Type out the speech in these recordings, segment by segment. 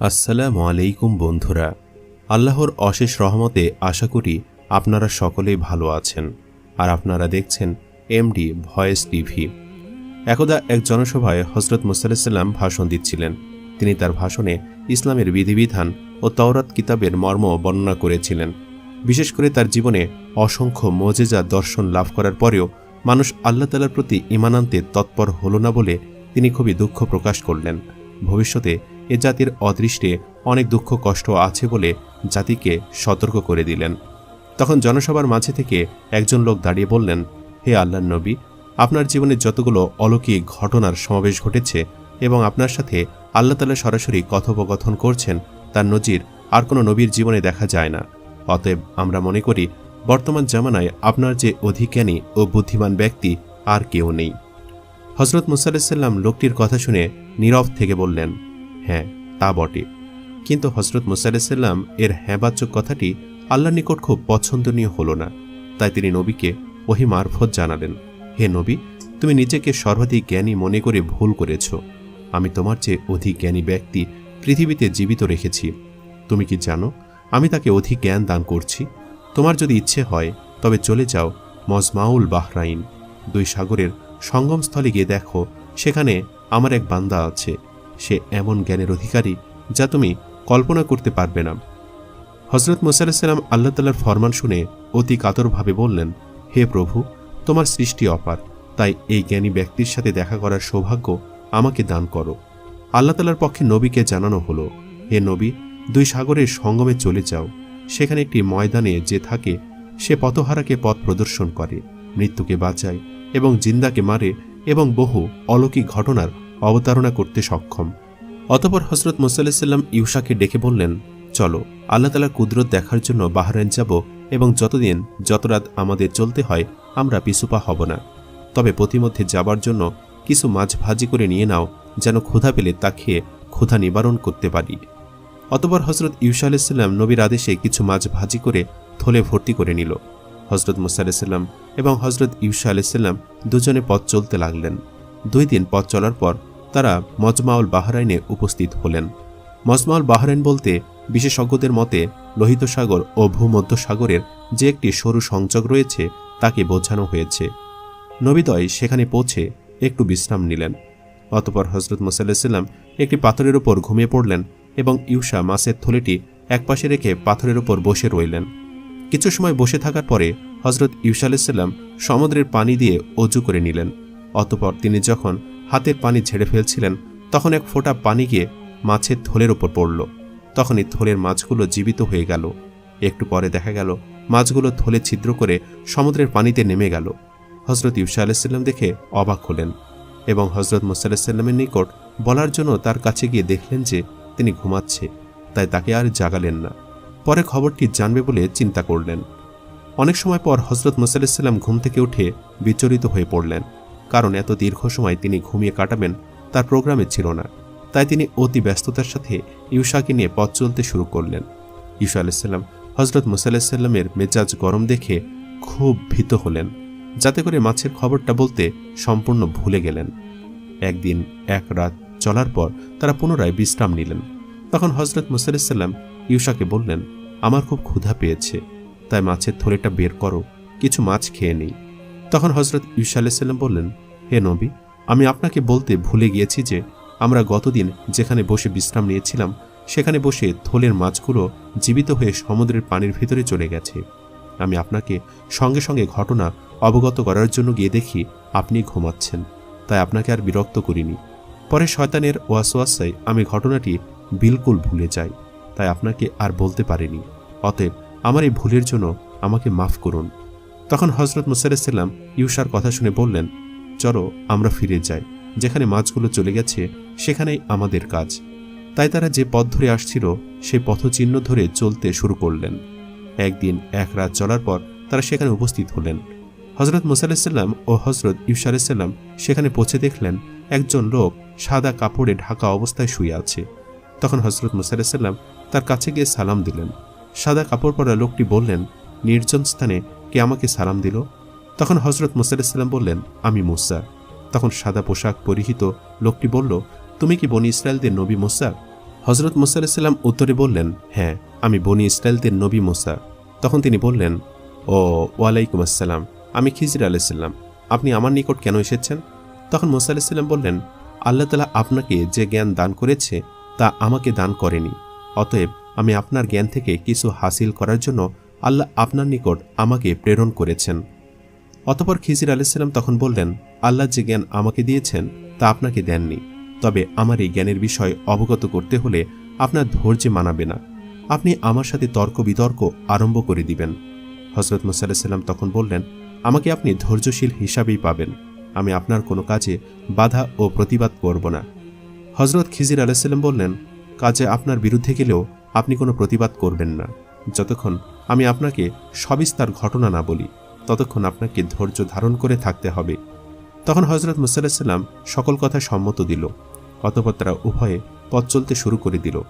আসসালামু আলাইকুম বন্ধুরা। আল্লাহর অশেষ রহমতে আশা করি আপনারা সকলেই ভালো আছেন আর আপনারা দেখছেন এমডি ভয়েস টিভি। একদা এক জনসভায় হজরত মুসাল্লাম ভাষণ দিচ্ছিলেন। তিনি তার ভাষণে ইসলামের বিধিবিধান ও তওরাত কিতাবের মর্ম বর্ণনা করেছিলেন। বিশেষ করে তার জীবনে অসংখ্য মজেজা দর্শন লাভ করার পরেও মানুষ আল্লাহ তালার প্রতি ইমানান্তে তৎপর হল না বলে তিনি খুবই দুঃখ প্রকাশ করলেন। ভবিষ্যতে এ জাতির অদৃষ্টে অনেক দুঃখ, কষ্ট আছে বলে জাতিকে সতর্ক করে দিলেন। তখন জনসভার মাঝে থেকে একজন লোক দাঁড়িয়ে বললেন, হে আল্লাহ নবী, আপনার জীবনে যতগুলো অলৌকিক ঘটনার সমাবেশ ঘটেছে এবং আপনার সাথে আল্লাহ তালা সরাসরি কথোপকথন করছেন, তার নজির আর কোনো নবীর জীবনে দেখা যায় না। অতএব আমরা মনে করি, বর্তমান জামানায় আপনার যে অধিজ্ঞানী ও বুদ্ধিমান ব্যক্তি আর কেউ নেই। হজরত মুসাল্লাম লোকটির কথা শুনে নীরব থেকে বললেন হ্যাঁ তা বটে। কিন্তু হজরত মুসাল্লাম এর হ্যাঁবাচক কথাটি আল্লাহর নিকট খুব পছন্দনীয় হল না। তাই তিনি নবীকে ওহি মারফত জানালেন, হে নবী, তুমি নিজেকে সর্বাধিক জ্ঞানী মনে করে ভুল করেছ। আমি তোমার চেয়ে অধিক জ্ঞানী ব্যক্তি পৃথিবীতে জীবিত রেখেছি। তুমি কি জানো, আমি তাকে অধিক জ্ঞান দান করছি? তোমার যদি ইচ্ছে হয়, তবে চলে যাও মজমাউল বাহরাইন। দুই সাগরের সঙ্গমস্থলে গিয়ে দেখো, সেখানে আমার এক বান্দা আছে। সে এমন জ্ঞানের অধিকারী যা তুমি কল্পনা করতে পারবে না। হজরত মুসাল্লাম আল্লাহ তাল্লার ফরমান শুনে অতি কাতরভাবে বললেন, হে প্রভু, তোমার সৃষ্টি অপার, তাই এই জ্ঞানী ব্যক্তির সাথে দেখা করার সৌভাগ্য আমাকে দান করো। আল্লাহ তালার পক্ষে নবীকে জানানো হলো, হে নবী, দুই সাগরের সঙ্গমে চলে যাও। সেখানে একটি ময়দানে যে থাকে, সে পথহারাকে পথ প্রদর্শন করে, মৃত্যুকে বাঁচায় এবং জিন্দাকে মারে এবং বহু অলৌকিক ঘটনার অবতারণা করতে সক্ষম। অতপর হজরত মুসাল্লাম ইউসাকে ডেকে বললেন, চলো, আল্লাহ তালার কুদরত দেখার জন্য বাহরাইন যাব এবং যতদিন যত রাত আমাদের চলতে হয়, আমরা পিছুপা হব না। তবে প্রতিমধ্যে যাবার জন্য কিছু মাছ ভাজি করে নিয়ে নাও, যেন ক্ষুধা পেলে তা খেয়ে ক্ষুধা নিবারণ করতে পারি। অতপর হজরত ইউসা আলাইসাল্লাম নবীর আদেশে কিছু মাছ ভাজি করে থলে ভর্তি করে নিল। হজরত মুসা এবং হজরত ইউসা আলাইসাল্লাম দুজনে পথ চলতে লাগলেন। দুই দিন পথ চলার পর তারা মজমাউল বাহরাইনে উপস্থিত হলেন। মজমাউল বাহরাইন বলতে বিশেষজ্ঞদের মতে, লোহিত সাগর ও ভূমধ্য সাগরের যে একটি সরু সংযোগ রয়েছে, তাকে বোঝানো হয়েছে। নবিদয় সেখানে পৌঁছে একটু বিশ্রাম নিলেন। অতপর হজরত মুসাল্লাম একটি পাথরের ওপর ঘুমিয়ে পড়লেন এবং ইউসা মাছের থলেটি একপাশে রেখে পাথরের ওপর বসে রইলেন। কিছু সময় বসে থাকার পরে হজরত ইউসা আলাইসাল্লাম সমুদ্রের পানি দিয়ে অজু করে নিলেন। অতপর তিনি যখন হাতের পানি ঝেড়ে ফেলছিলেন, তখন এক ফোঁটা পানি গিয়ে মাছের থলের ওপর পড়ল। তখনই থলের মাছগুলো জীবিত হয়ে গেল। একটু পরে দেখা গেল, মাছগুলো থলে ছিদ্র করে সমুদ্রের পানিতে নেমে গেল। হজরত ইউসা আলাইসাল্লাম দেখে অবাক হলেন এবং হজরত মুসাল্লামের নিকট বলার জন্য তার কাছে গিয়ে দেখলেন যে তিনি ঘুমাচ্ছে, তাই তাকে আর জাগালেন না। পরে খবরটি জানবে বলে চিন্তা করলেন। অনেক সময় পর হজরত মুসাল্লাম ঘুম থেকে উঠে বিচলিত হয়ে পড়লেন। কারণ এত দীর্ঘ সময় তিনি ঘুমিয়ে কাটাবেন তার প্রোগ্রামে ছিল না। তাই তিনি অতি ব্যস্ততার সাথে ইউসাকে নিয়ে পথ চলতে শুরু করলেন। ইউসা আলাইসাল্লাম হজরত মুসাল্লামের মেজাজ গরম দেখে খুব ভীত হলেন, যাতে করে মাছের খবরটা বলতে সম্পূর্ণ ভুলে গেলেন। একদিন এক রাত চলার পর তারা পুনরায় বিশ্রাম নিলেন। তখন হজরত মুসাল্লাম ইউসাকে বললেন, আমার খুব ক্ষুধা পেয়েছে, তাই মাছের থলেটা বের করো, কিছু মাছ খেয়ে নেই। তখন হজরত ইউসা আলাইসাল্লাম বললেন হে নবী, আমি আপনাকে বলতে ভুলে গিয়েছি যে আমরা গতদিন যেখানে বসে বিশ্রাম নিয়েছিলাম, সেখানে বসে থলের মাছগুলো জীবিত হয়ে সমুদ্রের পানির ভিতরে চলে গেছে। আমি আপনাকে সঙ্গে সঙ্গে ঘটনা অবগত করার জন্য গিয়ে দেখি আপনি ঘুমাচ্ছেন, তাই আপনাকে আর বিরক্ত করিনি। পরে শয়তানের ওয়াসওয়াসায় আমি ঘটনাটি বিলকুল ভুলে যাই, তাই আপনাকে আর বলতে পারিনি। অতএব আমার এই ভুলের জন্য আমাকে মাফ করুন। তখন হজরত মুসাল্লাম ইউসার কথা শুনে বললেন চলো আমরা ফিরে যাই। যেখানে মাছগুলো চলে গেছে, সেখানেই আমাদের কাজ। তাই তারা যে পথ ধরে আসছিল সেই পথচিহ্ন ধরে চলতে শুরু করলেন। একদিন এক রাত চলার পর তারা সেখানে উপস্থিত হলেন। হজরত মুসাল্লাম ও হজরত ইউসা আলাইসাল্লাম সেখানে পৌঁছে দেখলেন, একজন লোক সাদা কাপড়ে ঢাকা অবস্থায় শুয়ে আছে। তখন হজরত মুসাল্লাম তার কাছে গিয়ে সালাম দিলেন। সাদা কাপড় পরা লোকটি বললেন, নির্জন স্থানে কে আমাকে সালাম দিল? তখন হজরত মুসাল্লাম বললেন, আমি মুসা। তখন সাদা পোশাক পরিহিত লোকটি বলল, তুমি কি বনি ইসরায়েলদের নবী মুসা? হজরত মুসা আলাইসাল্লাম উত্তরে বললেন হ্যাঁ আমি বনি ইসরায়েলদের নবী মুসা। তখন তিনি বললেন, ও, ওয়ালাইকুম আসসালাম, আমি খিজির আলাইসাল্লাম আপনি আমার নিকট কেন এসেছেন? তখন মুসা আলাইসাল্লাম বললেন, আল্লাহ তালা আপনাকে যে জ্ঞান দান করেছে, তা আমাকে দান করেনি। অতএব আমি আপনার জ্ঞান থেকে কিছু হাসিল করার জন্য আল্লাহ আপনার নিকট আমাকে প্রেরণ করেছেন। অতপর খিজির আলাইসাল্লাম তখন বললেন, আল্লাহ যে জ্ঞান আমাকে দিয়েছেন, তা আপনাকে দেননি। তবে আমার এই জ্ঞানের বিষয় অবগত করতে হলে আপনার ধৈর্যে মানাবে না। আপনি আমার সাথে তর্ক বিতর্ক আরম্ভ করে দিবেন। হজরত মুসাল্লাম তখন বললেন, আমাকে আপনি ধৈর্যশীল হিসাবেই পাবেন। আমি আপনার কোনো কাজে বাধা ও প্রতিবাদ করব না। হজরত খিজির আলাইসাল্লাম বললেন, কাজে আপনার বিরুদ্ধে গেলেও আপনি কোনো প্রতিবাদ করবেন না। যতক্ষণ আমি আপনাকে সবিস্তার ঘটনা না বলি ততক্ষণ আপনাকে ধৈর্য ধারণ করে থাকতে হবে। তখন হজরত মুসাল্লাম সকল কথা সম্মত দিল। অতপর তারা উভয়ে পথ চলতে শুরু করে দিল।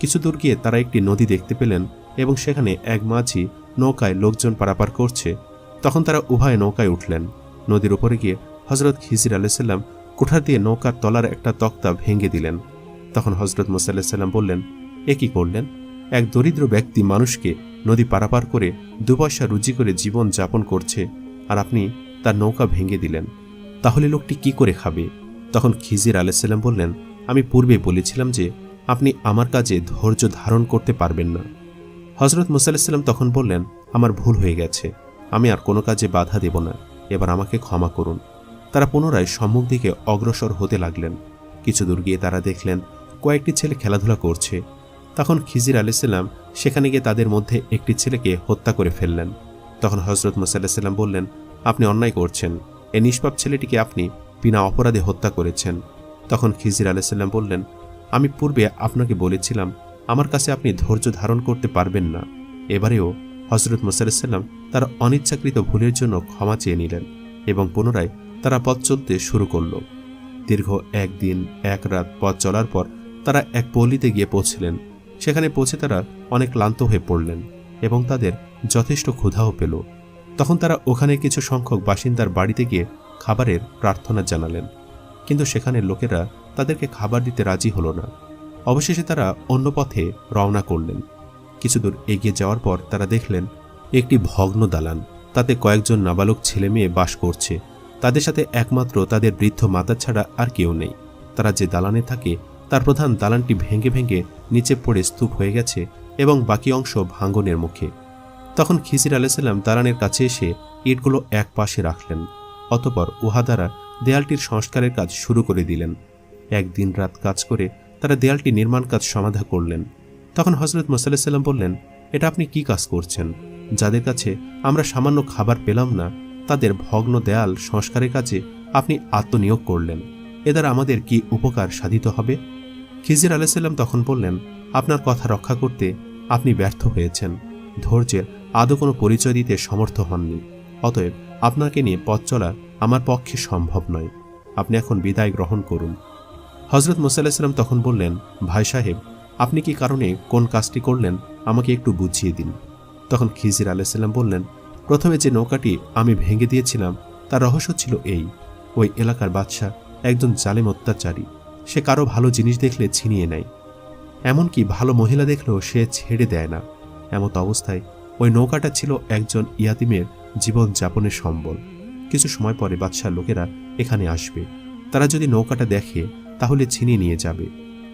কিছু দূর গিয়ে তারা একটি নদী দেখতে পেলেন এবং সেখানে এক মাঝি নৌকায় লোকজন পারাপার করছে। তখন তারা উভয়ে নৌকায় উঠলেন। নদীর উপরে গিয়ে হজরত খিজির আলাইসাল্লাম কুঠার দিয়ে নৌকার তলার একটা তক্তা ভেঙে দিলেন। তখন হজরত মুসাল্লাহ সাল্লাম বললেন, এ কি করলেন? এক দরিদ্র ব্যক্তি মানুষকে নদী পারাপার করে দুপয়সা রুজি করে জীবন যাপন করছে আর আপনি তার নৌকা ভেঙে দিলেন। তাহলে লোকটি কি করে খাবে? তখন খিজির আলাইসাল্লাম বললেন, আমি পূর্বে বলেছিলাম যে আপনি আমার কাজে ধৈর্য ধারণ করতে পারবেন না। হজরত মুসাল্লাম তখন বললেন, আমার ভুল হয়ে গেছে। আমি আর কোনো কাজে বাধা দেব না। এবার আমাকে ক্ষমা করুন। তারা পুনরায় সম্মুখ দিকে অগ্রসর হতে লাগলেন। কিছু দূর গিয়ে তারা দেখলেন, কয়েকটি ছেলে খেলাধুলা করছে। তখন খিজির আলাইসাল্লাম সেখানে গিয়ে তাদের মধ্যে একটি ছেলেকে হত্যা করে ফেললেন। তখন হজরত মুসাল্লাম বললেন, আপনি অন্যায় করছেন। এ নিষ্পাপ ছেলেটিকে আপনি বিনা অপরাধে হত্যা করেছেন। তখন খিজির আলাইসাল্লাম বললেন, আমি পূর্বে আপনাকে বলেছিলাম, আমার কাছে আপনি ধৈর্য ধারণ করতে পারবেন না। এবারেও হজরত মুসাল্লাম তার অনিচ্ছাকৃত ভুলের জন্য ক্ষমা চেয়ে নিলেন এবং পুনরায় তারা পথ চলতে শুরু করল। দীর্ঘ একদিন, এক রাত পথ চলার পর তারা এক পল্লীতে গিয়ে পৌঁছলেন। সেখানে পৌঁছে তারা অনেক ক্লান্ত হয়ে পড়লেন এবং তাদের যথেষ্ট ক্ষুধাও পেল। তখন তারা ওখানে কিছু সংখ্যক বাসিন্দার বাড়িতে গিয়ে খাবারের প্রার্থনা জানালেন। কিন্তু সেখানের লোকেরা তাদেরকে খাবার দিতে রাজি হলো না। অবশেষে তারা অন্য পথে রওনা করলেন। কিছু দূর এগিয়ে যাওয়ার পর তারা দেখলেন, একটি ভগ্ন দালান। তাতে কয়েকজন নাবালক ছেলে মেয়ে বাস করছে। তাদের সাথে একমাত্র তাদের বৃদ্ধ মাতা ছাড়া আর কেউ নেই। তারা যে দালানে থাকে, তার প্রধান দালানটি ভেঙে ভেঙে নিচে পড়ে স্তূপ হয়ে গেছে এবং বাকি অংশ ভাঙ্গনের মুখে। তখন খিজির আলাইসাল্লাম দারানের কাছে এসে ইটগুলো এক পাশে রাখলেন, অতপর উহা দ্বারা দেয়ালটির সংস্কারের কাজ শুরু করে দিলেন। একদিন রাত কাজ করে তারা দেয়ালটি নির্মাণ কাজ সমাধা করলেন। তখন হজরত মোসাল্লাম বললেন, এটা আপনি কি কাজ করছেন? যাদের কাছে আমরা সামান্য খাবার পেলাম না, তাদের ভগ্ন দেয়াল সংস্কারের কাজে আপনি আত্মনিয়োগ করলেন। এ দ্বারা আমাদের কি উপকার সাধিত হবে? খিজির আলাইসাল্লাম তখন বললেন, আপনার কথা রক্ষা করতে আপনি ব্যর্থ হয়েছেন। ধৈর্যের আদৌ কোনো পরিচয় দিতে সমর্থ হননি। অতএব আপনাকে নিয়ে পথ চলা আমার পক্ষে সম্ভব নয়। আপনি এখন বিদায় গ্রহণ করুন। হজরত মুসাল্লাহাম তখন বললেন, ভাই সাহেব, আপনি কি কারণে কোন কাজটি করলেন? আমাকে একটু বুঝিয়ে দিন। তখন খিজির আলাইসাল্লাম বললেন, প্রথমে যে নৌকাটি আমি ভেঙে দিয়েছিলাম, তার রহস্য ছিল এই। ওই এলাকার বাদশাহ একজন জালেম অত্যাচারী। সে কারও ভালো জিনিস দেখলে ছিনিয়ে নেয়। এমনকি ভালো মহিলা দেখলেও সে ছেড়ে দেয় না। এমত অবস্থায় ওই নৌকাটা ছিল একজন ইয়াতিমের জীবন যাপনের সম্বল। কিছু সময় পরে বাদশার লোকেরা এখানে আসবে। তারা যদি নৌকাটা দেখে, তাহলে ছিনিয়ে নিয়ে যাবে।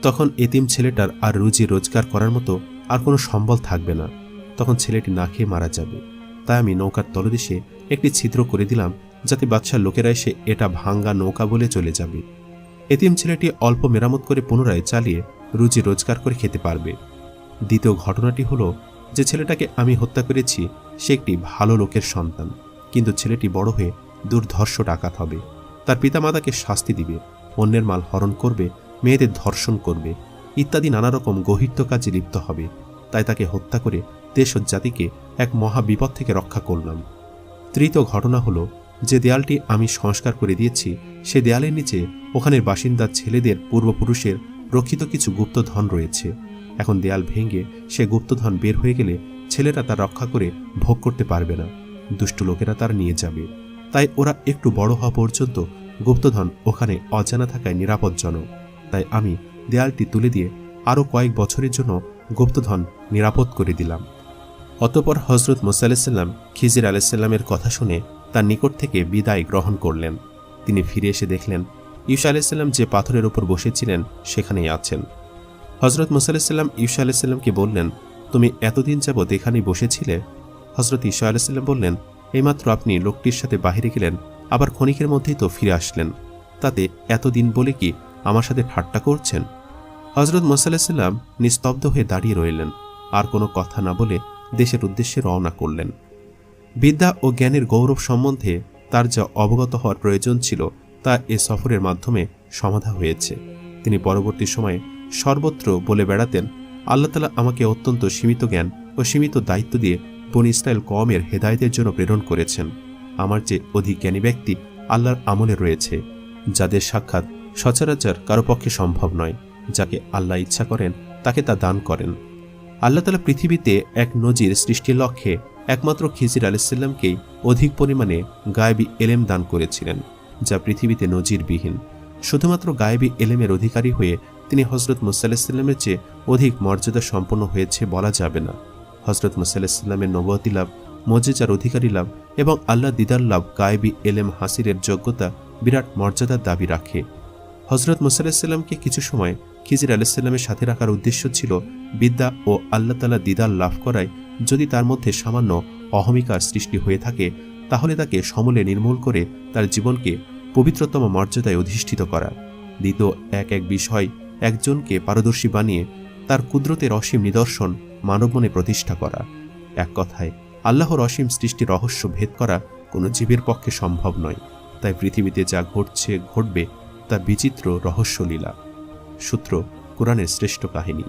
তখন এতিম ছেলেটার আর রুজি রোজগার করার মতো আর কোনো সম্বল থাকবে না। তখন ছেলেটি না খেয়ে মারা যাবে। তাই আমি নৌকার তলদেশে একটি ছিদ্র করে দিলাম, যাতে বাদশার লোকেরা এসে এটা ভাঙ্গা নৌকা বলে চলে যাবে। এতিম ছেলেটি অল্প মেরামত করে পুনরায় চালিয়ে রুজি রোজগার করে খেতে পারবে। দ্বিতীয় ঘটনাটি হলো যে ছেলেটাকে আমি হত্যা করেছি, সে একটি ভালো লোকের সন্তান। কিন্তু ছেলেটি বড় হয়ে দুর্ধর্ষ ডাকাত হবে। তার পিতামাতাকে শাস্তি দিবে, অন্যের মাল হরণ করবে, মেয়েদের ধর্ষণ করবে, ইত্যাদি নানা রকম গহিত্য কাজে লিপ্ত হবে। তাই তাকে হত্যা করে দেশ ও জাতিকে এক মহা বিপদ থেকে রক্ষা করলাম। তৃতীয় ঘটনা হলো যে দেয়ালটি আমি সংস্কার করে দিয়েছি, সে দেয়ালের নিচে ওখানের বাসিন্দা ছেলেদের পূর্বপুরুষের রক্ষিত কিছু গুপ্তধন রয়েছে। এখন দেয়াল ভেঙে সে গুপ্তধন বের হয়ে গেলে ছেলেরা তা রক্ষা করে ভোগ করতে পারবে না। দুষ্টু লোকেরা তার নিয়ে যাবে। তাই ওরা একটু বড় হওয়া পর্যন্ত গুপ্তধন ওখানে অজানা থাকায় নিরাপদজনক। তাই আমি দেয়ালটি তুলে দিয়ে আরও কয়েক বছরের জন্য গুপ্তধন নিরাপদ করে দিলাম। অতপর হজরত মুসা আলাইসাল্লাম খিজির আলাইসাল্লামের কথা শুনে তার নিকট থেকে বিদায় গ্রহণ করলেন। তিনি ফিরে এসে দেখলেন ইউসা আলাইসাল্লাম যে পাথরের উপর বসেছিলেন, সেখানেই আছেন। হজরত মুসা আলাইসাল্লাম ইউসা আলাইসাল্লামকে বললেন, তুমি এতদিন যাবৎ এখানেই বসেছিলে? হজরত ঈশা আলাইসাল্লাম বললেন, এইমাত্র আপনি লোকটির সাথে বাহিরে গেলেন, আবার ক্ষণিকের মধ্যেই তো ফিরে আসলেন। তাতে এতদিন বলে কি আমার সাথে ঠাট্টা করছেন? হজরত মোসাল্লাম নিস্তব্ধ হয়ে দাঁড়িয়ে রইলেন, আর কোনো কথা না বলে দেশের উদ্দেশ্যে রওনা করলেন। বিদ্যা ও জ্ঞানের গৌরব সম্বন্ধে তার যা অবগত হওয়ার প্রয়োজন ছিল তা এ সফরের মাধ্যমে সমাধা হয়েছে। তিনি পরবর্তী সময়ে সর্বত্র বলে বেড়াতেন, আল্লাহ তালা আমাকে অত্যন্ত সীমিত জ্ঞান ও সীমিত দায়িত্ব দিয়ে বন ইসরায়েল কমের হেদায়তের জন্য প্রেরণ করেছেন। আমার যে অধিক জ্ঞানী ব্যক্তি আল্লাহর আমলে রয়েছে, যাদের সাক্ষাৎ সচরাচর কারও পক্ষে সম্ভব নয়, যাকে আল্লাহ ইচ্ছা করেন তাকে তা দান করেন। আল্লাহ তালা পৃথিবীতে এক নজির সৃষ্টির লক্ষ্যে একমাত্র খিজির আলাইসাল্লামকেই অধিক পরিমাণে গায়েবী এলেম দান করেছিলেন, যা পৃথিবীতে নজিরবিহীন। শুধুমাত্র গায়েবী এলেমের অধিকারী হয়ে তিনি হজরত মুসাল্লাহামের চেয়ে অধিক মর্যাদা সম্পন্ন হয়েছে বলা যাবে না। হজরত মুসাল্লাহামের নবতী লাভ, মজেজার অধিকারী লাভ এবং আল্লাহ দিদার লাভ গায়েবী এলেম হাসিরের যোগ্যতা বিরাট মর্যাদার দাবি রাখে। হজরত মুসাল্লাহামকে কিছু সময় খিজির আলাইসাল্লামের সাথে রাখার উদ্দেশ্য ছিল বিদ্যা ও আল্লাহ তালা দিদার লাভ করায় যদি তার মধ্যে সামান্য অহমিকার সৃষ্টি হয়ে থাকে, তাহলে তাকে সমলে নির্মূল করে তার জীবনকে পবিত্রতম মর্যাদায় অধিষ্ঠিত করা দ্বিতীয় এক এক বিষয় একজনকে পারদর্শী বানিয়ে তার কুদরতের অসীম নিদর্শন মানবমনে প্রতিষ্ঠা করা। এক কথায়, আল্লাহর অসীম সৃষ্টি রহস্য ভেদ করা কোনো জীবের পক্ষে সম্ভব নয়। তাই পৃথিবীতে যা ঘটছে, ঘটবে, তা বিচিত্র রহস্যলীলা। সূত্র, কোরআনের শ্রেষ্ঠ কাহিনী।